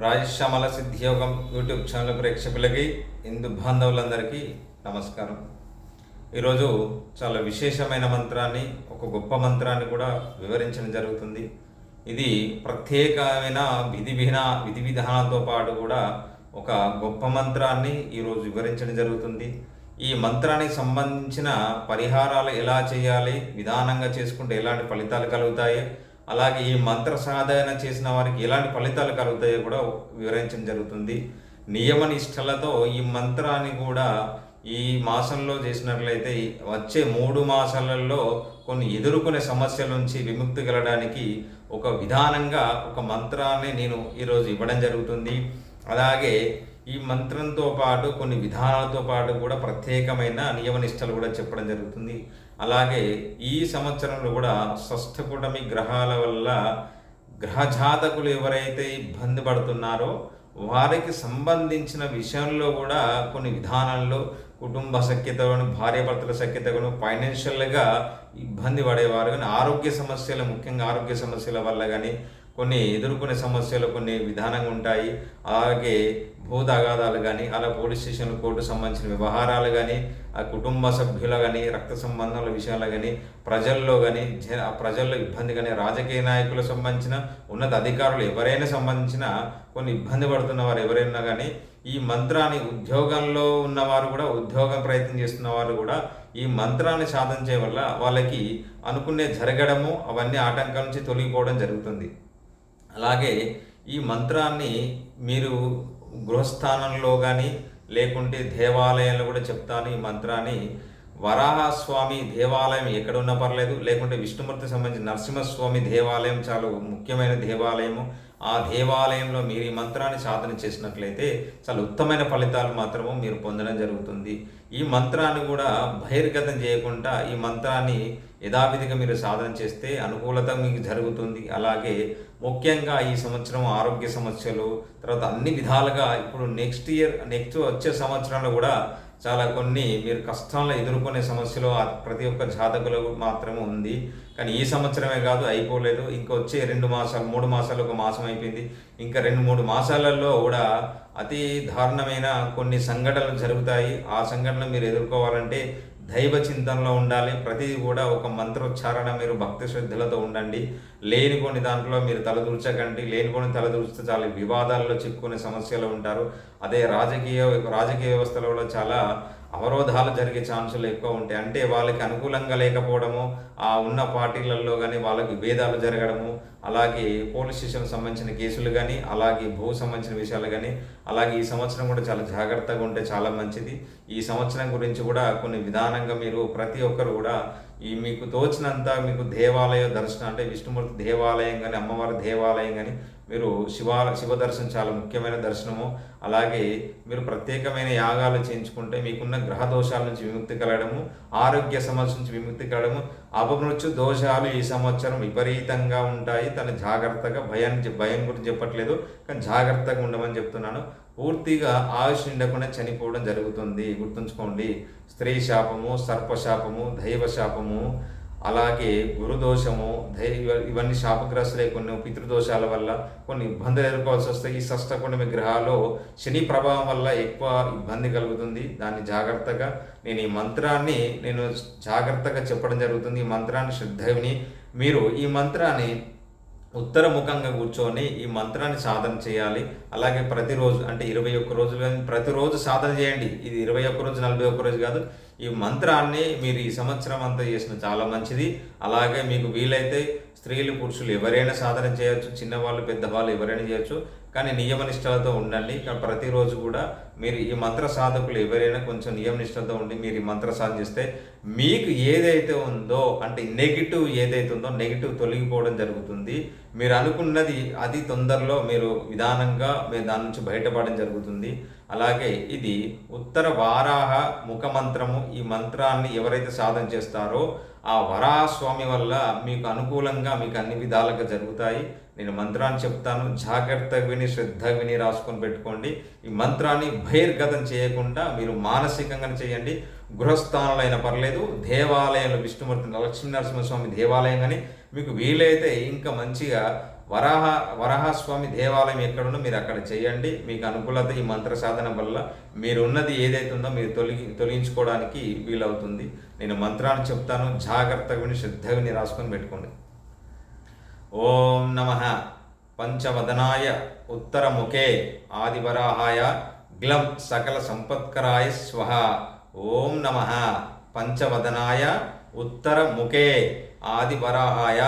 Rajashyamala సిద్ధియోగం YouTube channel ప్రేక్షకులకి హిందూ బాంధవులందరికీ నమస్కారం. ఈరోజు చాలా విశేషమైన మంత్రాన్ని ఒక గొప్ప మంత్రాన్ని కూడా వివరించడం జరుగుతుంది. ఇది ప్రత్యేకమైన విధి విన విధి విధానాలతో పాటు కూడా ఒక గొప్ప మంత్రాన్ని ఈరోజు వివరించడం జరుగుతుంది. ఈ మంత్రానికి సంబంధించిన పరిహారాలు ఎలా చేయాలి విధానంగా చేసుకుంటే ఎలాంటి ఫలితాలు కలుగుతాయి అలాగే ఈ మంత్ర సాధన చేసిన వారికి ఎలాంటి ఫలితాలు కలుగుతాయో కూడా వివరించడం జరుగుతుంది. నియమ నిష్టలతో ఈ మంత్రాన్ని కూడా ఈ మాసంలో చేసినట్లయితే వచ్చే మూడు మాసాలలో కొన్ని ఎదుర్కొనే సమస్యల నుంచి విముక్తి కలడానికి ఒక విధానంగా ఒక మంత్రాన్ని నేను ఈరోజు ఇవ్వడం జరుగుతుంది. అలాగే ఈ మంత్రంతో పాటు కొన్ని విధానాలతో పాటు కూడా ప్రత్యేకమైన నియమ నిష్టలు కూడా చెప్పడం జరుగుతుంది. అలాగే ఈ సంవత్సరంలో కూడా షష్ఠకుటమి గ్రహాల వల్ల గ్రహజాతకులు ఎవరైతే ఇబ్బంది పడుతున్నారో వారికి సంబంధించిన విషయంలో కూడా కొన్ని విధానాల్లో కుటుంబ సఖ్యతను భార్యాభర్తల సఖ్యతను ఫైనాన్షియల్గా ఇబ్బంది పడేవారు. కానీ ఆరోగ్య సమస్యలు ముఖ్యంగా ఆరోగ్య సమస్యల వల్ల కానీ కొన్ని ఎదుర్కొనే సమస్యలు కొన్ని విధానంగా ఉంటాయి. అలాగే భూ తగాదాలు కానీ అలా పోలీస్ స్టేషన్ కోర్టు సంబంధించిన వ్యవహారాలు కానీ ఆ కుటుంబ సభ్యుల కానీ రక్త సంబంధాల విషయాలు కానీ ప్రజల్లో కానీ జ ప్రజల్లో ఇబ్బంది కానీ రాజకీయ నాయకులకు సంబంధించిన ఉన్నత అధికారులు ఎవరైనా సంబంధించిన కొన్ని ఇబ్బంది పడుతున్న వారు ఎవరైనా కానీ ఈ మంత్రాన్ని ఉద్యోగంలో ఉన్నవారు కూడా ఉద్యోగం ప్రయత్నం చేస్తున్న వారు కూడా ఈ మంత్రాన్ని సాధించే వల్ల వాళ్ళకి అనుకునే జరగడము అవన్నీ ఆటంకం నుంచి తొలగిపోవడం జరుగుతుంది. అలాగే ఈ మంత్రాన్ని మీరు గృహస్థానంలో కానీ లేకుంటే దేవాలయంలో కూడా చెప్తాను ఈ మంత్రాన్ని. వరాహస్వామి దేవాలయం ఎక్కడ ఉన్నా పర్లేదు లేకుంటే విష్ణుమూర్తి సంబంధించి నరసింహస్వామి దేవాలయం చాలా ముఖ్యమైన దేవాలయము. ఆ దేవాలయంలో మీరు ఈ మంత్రాన్ని సాధన చేసినట్లయితే చాలా ఉత్తమైన ఫలితాలు మాత్రము మీరు పొందడం జరుగుతుంది. ఈ మంత్రాన్ని కూడా బహిర్గతం చేయకుండా ఈ మంత్రాన్ని యథావిధిగా మీరు సాధన చేస్తే అనుకూలత మీకు జరుగుతుంది. అలాగే ముఖ్యంగా ఈ సంవత్సరం ఆరోగ్య సమస్యలు తర్వాత అన్ని విధాలుగా ఇప్పుడు నెక్స్ట్ ఇయర్ నెక్స్ట్ వచ్చే సంవత్సరంలో కూడా చాలా కొన్ని మీరు కష్టాలను ఎదుర్కొనే సమస్యలు ప్రతి ఒక్క జాతకులు మాత్రమే ఉంది. కానీ ఈ సంవత్సరమే కాదు అయిపోలేదు. ఇంకా వచ్చే రెండు మాసాలు మూడు మాసాలు ఒక మాసం అయిపోయింది. ఇంకా రెండు మూడు మాసాలలో కూడా అతి దారుణమైన కొన్ని సంఘటనలు జరుగుతాయి. ఆ సంఘటనలు మీరు ఎదుర్కోవాలంటే దైవ చింతనలో ఉండాలి. ప్రతిదీ కూడా ఒక మంత్రోచ్చారణ మీరు భక్తి శ్రద్ధలతో ఉండండి. లేనిపోని దాంట్లో మీరు తలదూర్చకండి లేనిపోని తలదూర్చితే చాలా వివాదాల్లో చిక్కుకునే సమస్యలు ఉంటారు. అదే రాజకీయ రాజకీయ వ్యవస్థలో కూడా చాలా అవరోధాలు జరిగే ఛాన్సులు ఎక్కువ ఉంటాయి. అంటే వాళ్ళకి అనుకూలంగా లేకపోవడము ఆ ఉన్న పార్టీలలో కానీ వాళ్ళకి విభేదాలు జరగడము అలాగే పోలీస్ స్టేషన్ సంబంధించిన కేసులు కానీ అలాగే భూ సంబంధించిన విషయాలు కానీ అలాగే ఈ సంవత్సరం కూడా చాలా జాగ్రత్తగా ఉంటే చాలా మంచిది. ఈ సంవత్సరం గురించి కూడా కొన్ని విధానంగా మీరు ప్రతి ఒక్కరు కూడా ఈ మీకు తోచినంత మీకు దేవాలయ దర్శనం అంటే విష్ణుమూర్తి దేవాలయం కానీ అమ్మవారి దేవాలయం కానీ మీరు శివాల శివ దర్శనం చాలా ముఖ్యమైన దర్శనము. అలాగే మీరు ప్రత్యేకమైన యాగాలు చేయించుకుంటే మీకున్న గ్రహ దోషాల నుంచి విముక్తి కలగడము ఆరోగ్య సమస్య నుంచి విముక్తి కలగడము అపమృత్యు దోషాలు ఈ సంవత్సరం విపరీతంగా ఉంటాయి. తన జాగ్రత్తగా భయాన్ని భయం గురించి చెప్పట్లేదు కానీ జాగ్రత్తగా ఉండమని చెప్తున్నాను. పూర్తిగా ఆయుష్ నిండకుండా చనిపోవడం జరుగుతుంది. గుర్తుంచుకోండి స్త్రీ శాపము సర్పశాపము దైవ శాపము అలాగే గురుదోషము దైవ ఇవన్నీ శాపగ్రస్తులే కొన్ని పితృదోషాల వల్ల కొన్ని ఇబ్బందులు ఎదుర్కోవాల్సి వస్తాయి. ఈ షష్టకుండమి గ్రహాల్లో శని ప్రభావం వల్ల ఎక్కువ ఇబ్బంది కలుగుతుంది. దాన్ని జాగ్రత్తగా నేను ఈ మంత్రాన్ని నేను జాగ్రత్తగా చెప్పడం జరుగుతుంది. ఈ మంత్రాన్ని శ్రద్ధ విని మీరు ఈ మంత్రాన్ని ఉత్తరముఖంగా కూర్చొని ఈ మంత్రాన్ని సాధన చేయాలి. అలాగే ప్రతిరోజు అంటే ఇరవై ఒక్క రోజులు కానీ ప్రతిరోజు సాధన చేయండి. ఇది ఇరవై ఒక్క రోజు నలభై ఒక్క రోజు కాదు. ఈ మంత్రాన్ని మీరు ఈ సంవత్సరం అంతా చేసిన చాలా మంచిది. అలాగే మీకు వీలైతే స్త్రీలు పురుషులు ఎవరైనా సాధన చేయొచ్చు చిన్నవాళ్ళు పెద్దవాళ్ళు ఎవరైనా చేయొచ్చు. కానీ నియమ నిష్టలతో ఉండండి. కానీ ప్రతిరోజు కూడా మీరు ఈ మంత్ర సాధకులు ఎవరైనా కొంచెం నియమ నిష్టలతో ఉండి మీరు ఈ మంత్ర సాధన చేస్తే మీకు ఏదైతే ఉందో అంటే నెగిటివ్ ఏదైతే ఉందో నెగిటివ్ తొలగిపోవడం జరుగుతుంది. మీరు అనుకున్నది అతి తొందరలో మీరు విధానంగా మీరు దాని నుంచి బయటపడడం జరుగుతుంది. అలాగే ఇది ఉత్తర వారాహ ముఖ మంత్రము ఈ మంత్రాన్ని ఎవరైతే సాధన చేస్తారో ఆ వరాస్వామి వల్ల మీకు అనుకూలంగా మీకు అన్ని విధాలుగా జరుగుతాయి. నేను మంత్రాన్ని చెప్తాను. జాగ్రత్తగా విని శ్రద్ధ విని రాసుకొని పెట్టుకోండి. ఈ మంత్రాన్ని బహిర్గతం చేయకుండా మీరు మానసికంగా చేయండి. గృహస్థానాలైన పర్లేదు. దేవాలయంలో విష్ణుమూర్తి లక్ష్మీనరసింహస్వామి దేవాలయం కానీ మీకు వీలైతే ఇంకా మంచిగా వరాహ వరాహస్వామి దేవాలయం ఎక్కడుందో మీరు అక్కడ చేయండి. మీకు అనుకూలత ఈ మంత్ర సాధన వల్ల మీరున్నది ఏదైతే ఉందో మీరు తొలగి తొలగించుకోవడానికి వీలవుతుంది. నేను మంత్రాన్ని చెప్తాను జాగ్రత్తగా విని శ్రద్ధగా విని రాసుకొని పెట్టుకోండి. ఓం నమ. పంచవదనాయ ఉత్తరముఖే ఆదివరాహాయ గ్లం సకల సంపత్కరాయ స్వహ. ఓం నమ. పంచవదనాయ ఉత్తరముఖే ఆదివరాహాయ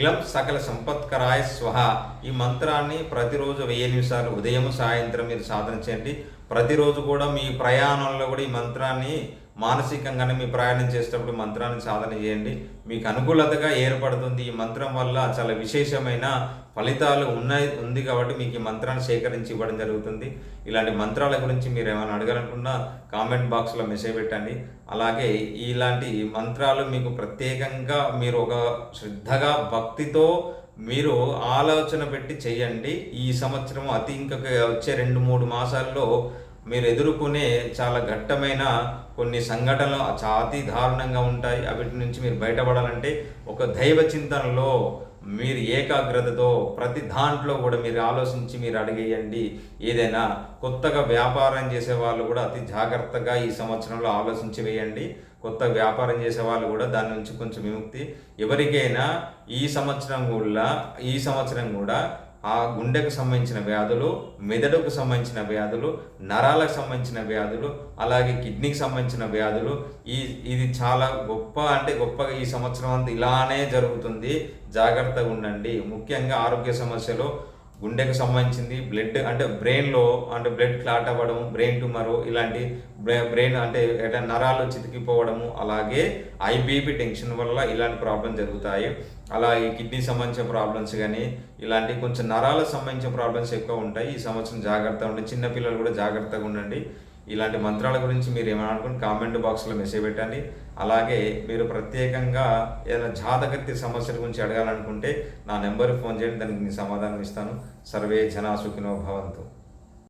గ్లం సకల సంపత్కరాయ స్వహ. ఈ మంత్రాన్ని ప్రతిరోజు వెయ్యి నిమిషాలు ఉదయం సాయంత్రం మీరు సాధన చేయండి. ప్రతిరోజు కూడా మీ ప్రయాణంలో కూడా ఈ మంత్రాన్ని మానసికంగానే మీ ప్రయాణం చేసేటప్పుడు మంత్రాన్ని సాధన చేయండి. మీకు అనుకూలతగా ఏర్పడుతుంది ఈ మంత్రం వల్ల చాలా విశేషమైన ఫలితాలు ఉన్నాయి ఉంది కాబట్టి మీకు ఈ మంత్రాన్ని సేకరించి ఇవ్వడం జరుగుతుంది. ఇలాంటి మంత్రాల గురించి మీరు ఏమైనా అడగాలనుకున్నా కామెంట్ బాక్స్లో మెసేజ్ పెట్టండి. అలాగే ఇలాంటి మంత్రాలు మీకు ప్రత్యేకంగా మీరు ఒక శ్రద్ధగా భక్తితో మీరు ఆలోచన పెట్టి చేయండి. ఈ సంవత్సరం అతి ఇంకొక వచ్చే రెండు మూడు మాసాల్లో మీరు ఎదుర్కొనే చాలా ఘట్టమైన కొన్ని సంఘటనలు అతి దారుణంగా ఉంటాయి. అవిటి నుంచి మీరు బయటపడాలంటే ఒక దైవ చింతనలో మీరు ఏకాగ్రతతో ప్రతి దాంట్లో కూడా మీరు ఆలోచించి మీరు అడిగేయండి. ఏదైనా కొత్తగా వ్యాపారం చేసే వాళ్ళు కూడా అతి జాగ్రత్తగా ఈ సంవత్సరంలో ఆలోచించి వేయండి. కొత్త వ్యాపారం చేసే వాళ్ళు కూడా దాని నుంచి కొంచెం విముక్తి. ఎవరికైనా ఈ సంవత్సరం కూడా ఈ సంవత్సరం కూడా ఆ గుండెకు సంబంధించిన వ్యాధులు మెదడుకు సంబంధించిన వ్యాధులు నరాలకు సంబంధించిన వ్యాధులు అలాగే కిడ్నీకి సంబంధించిన వ్యాధులు. ఈ ఇది చాలా గొప్ప అంటే గొప్పగా ఈ సంవత్సరం అంతా ఇలానే జరుగుతుంది. జాగ్రత్తగా ఉండండి. ముఖ్యంగా ఆరోగ్య సమస్యలు గుండెకు సంబంధించింది బ్లడ్ అంటే బ్రెయిన్లో అంటే బ్లడ్ క్లాట్ అవ్వడం బ్రెయిన్ ట్యూమర్ ఇలాంటి బ్రెయిన్ అంటే ఎట నరాలు చితికిపోవడము అలాగే ఐబీపీ టెన్షన్ వల్ల ఇలాంటి ప్రాబ్లమ్స్ జరుగుతాయి. అలా ఈ కిడ్నీ సంబంధించిన ప్రాబ్లమ్స్ కానీ ఇలాంటి కొంచెం నరాలకు సంబంధించిన ప్రాబ్లమ్స్ ఎక్కువ ఉంటాయి. ఈ సంవత్సరం జాగ్రత్తగా ఉండి చిన్నపిల్లలు కూడా జాగ్రత్తగా ఉండండి. ఇలాంటి మంత్రాల గురించి మీరు ఏమైనా అనుకుని కామెంట్ బాక్స్లో మెసేజ్ పెట్టండి. అలాగే మీరు ప్రత్యేకంగా ఏదైనా జాతకత్తి సమస్యల గురించి అడగాలనుకుంటే నా నెంబర్కి ఫోన్ చేయండి దానికి నేను సమాధానం ఇస్తాను. సర్వే జనా సుఖినో భవంతు.